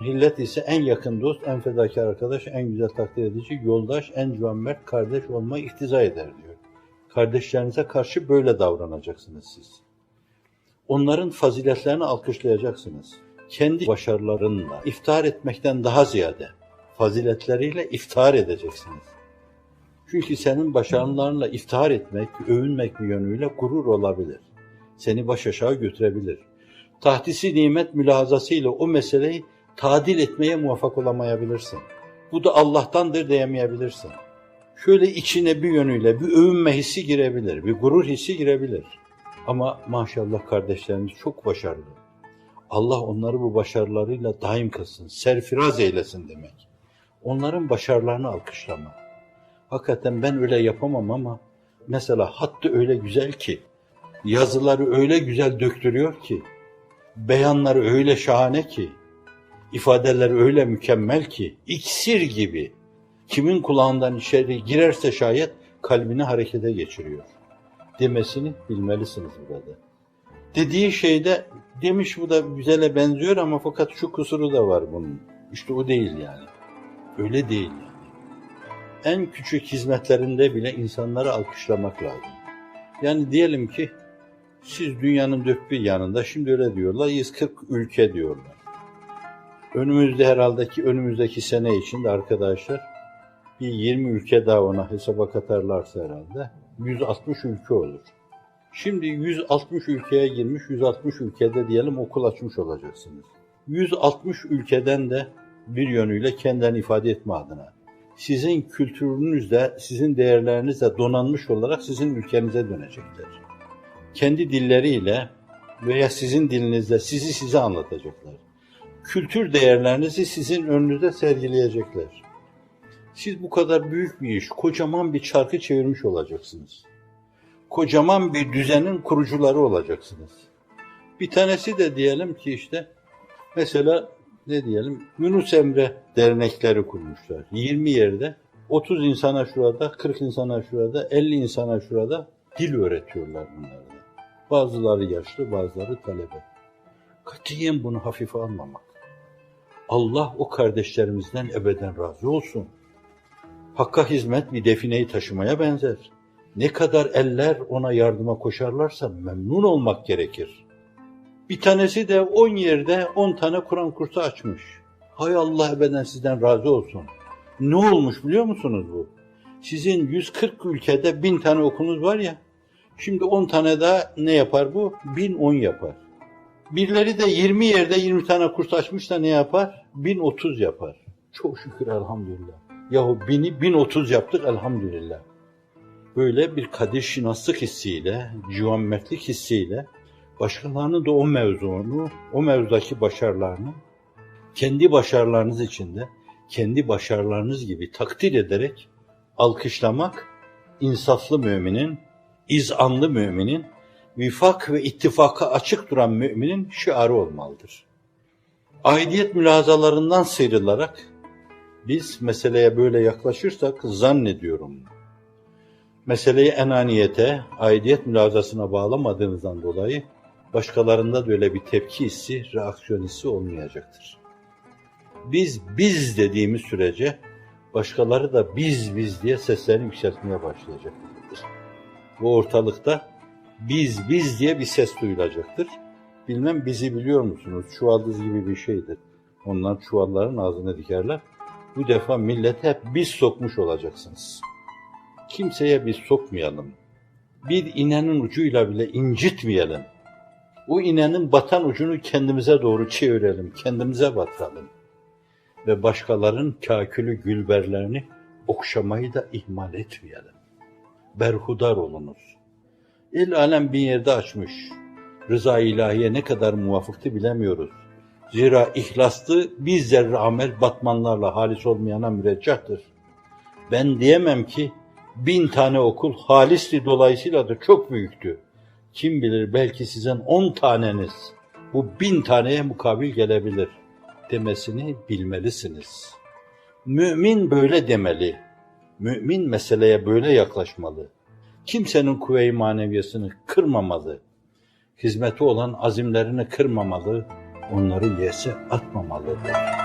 Hillet ise en yakın dost, en fedakar arkadaş, en güzel takdir edici yoldaş, en cömert kardeş olmayı iktiza eder diyor. Kardeşlerinize karşı böyle davranacaksınız siz. Onların faziletlerini alkışlayacaksınız. Kendi başarılarınla iftihar etmekten daha ziyade faziletleriyle iftihar edeceksiniz. Çünkü senin başarılarınla iftihar etmek, övünmek bir yönüyle gurur olabilir. Seni baş aşağı götürebilir. Tahtisi nimet mülahazasıyla o meseleyi tadil etmeye muvaffak olamayabilirsin. Bu da Allah'tandır diyemeyebilirsin. Şöyle içine bir yönüyle bir övünme hissi girebilir, bir gurur hissi girebilir. Ama maşallah kardeşlerimiz çok başarılı. Allah onları bu başarılarıyla daim kılsın, serfiraz eylesin demek. Onların başarılarını alkışlama. Hakikaten ben öyle yapamam ama mesela hattı öyle güzel ki, yazıları öyle güzel döktürüyor ki, beyanları öyle şahane ki, ifadeleri öyle mükemmel ki, iksir gibi. Kimin kulağından içeri girerse şayet kalbini harekete geçiriyor. Demesini bilmelisiniz burada. Dediği şeyde demiş bu da güzele benziyor ama fakat şu kusuru da var bunun. İşte o değil yani. Öyle değil yani. En küçük hizmetlerinde bile insanları alkışlamak lazım. Yani diyelim ki siz dünyanın dört bir yanında şimdi öyle diyorlar 140 ülke diyorlar. Önümüzde herhalde ki önümüzdeki sene içinde arkadaşlar bir 20 ülke daha ona hesaba katarlarsa herhalde 160 ülke olur. Şimdi 160 ülkeye girmiş, 160 ülkede diyelim okul açmış olacaksınız. 160 ülkeden de bir yönüyle kendini ifade etme adına. Sizin kültürünüzde, sizin değerlerinizle donanmış olarak sizin ülkenize dönecekler. Kendi dilleriyle veya sizin dilinizle sizi size anlatacaklar. Kültür değerlerinizi sizin önünüzde sergileyecekler. Siz bu kadar büyük bir iş, kocaman bir çarkı çevirmiş olacaksınız. Kocaman bir düzenin kurucuları olacaksınız. Bir tanesi de diyelim ki işte mesela ne diyelim Yunus Emre dernekleri kurmuşlar. 20 yerde 30 insana şurada, 40 insana şurada, 50 insana şurada dil öğretiyorlar bunlara. Bazıları yaşlı, bazıları talebe. Katiyen bunu hafife almamak. Allah o kardeşlerimizden ebeden razı olsun. Hakka hizmet bir defineyi taşımaya benzer. Ne kadar eller ona yardıma koşarlarsa memnun olmak gerekir. Bir tanesi de 10 yerde 10 tane Kur'an kursu açmış. Hay Allah ebeden sizden razı olsun. Ne olmuş biliyor musunuz bu? Sizin 140 ülkede 1000 tane okulunuz var ya, şimdi 10 tane daha ne yapar bu? 1010 yapar. Birileri de 20 yerde 20 tane kurs açmış da ne yapar? 1030 yapar. Çok şükür elhamdülillah. Yahu 1000'i 1030 yaptık elhamdülillah. Böyle bir kadir şinaslık hissiyle, cüvammetlik hissiyle başkalarının da o mevzunu, o mevzudaki başarılarını kendi başarılarınız içinde, kendi başarılarınız gibi takdir ederek alkışlamak insaflı müminin, izanlı müminin, vifak ve ittifaka açık duran müminin şiarı olmalıdır. Aidiyet mülazalarından sıyrılarak biz meseleye böyle yaklaşırsak zannediyorum meseleyi enaniyete, aidiyet mülazasına bağlamadığınızdan dolayı başkalarında da öyle bir tepki hissi, reaksiyon hissi olmayacaktır. Biz biz dediğimiz sürece başkaları da biz biz diye seslerini yükseltmeye başlayacaktır. Bu ortalıkta biz biz diye bir ses duyulacaktır. Bilmem bizi biliyor musunuz? Çuvaldız gibi bir şeydir. Onlar çuvalların ağzına dikerler. Bu defa millete hep biz sokmuş olacaksınız. Kimseye biz sokmayalım. Bir inenin ucuyla bile incitmeyelim. O inenin batan ucunu kendimize doğru çevirelim, kendimize batıralım. Ve başkalarının kakülü gülberlerini okşamayı da ihmal etmeyelim. Berhudar olunuz. El alem bir yerde açmış. Rıza ilahiye ne kadar muvafıktı bilemiyoruz. Zira ihlaslı bir zerre amel batmanlarla halis olmayana müreccahtır. Ben diyemem ki bin tane okul halisti dolayısıyla da çok büyüktü. Kim bilir belki sizin on taneniz bu bin taneye mukabil gelebilir demesini bilmelisiniz. Mümin böyle demeli. Mümin meseleye böyle yaklaşmalı. Kimsenin kuvve-i maneviyesini kırmamalı. Hizmeti olan azimlerini kırmamalı, onları yese atmamalıdır.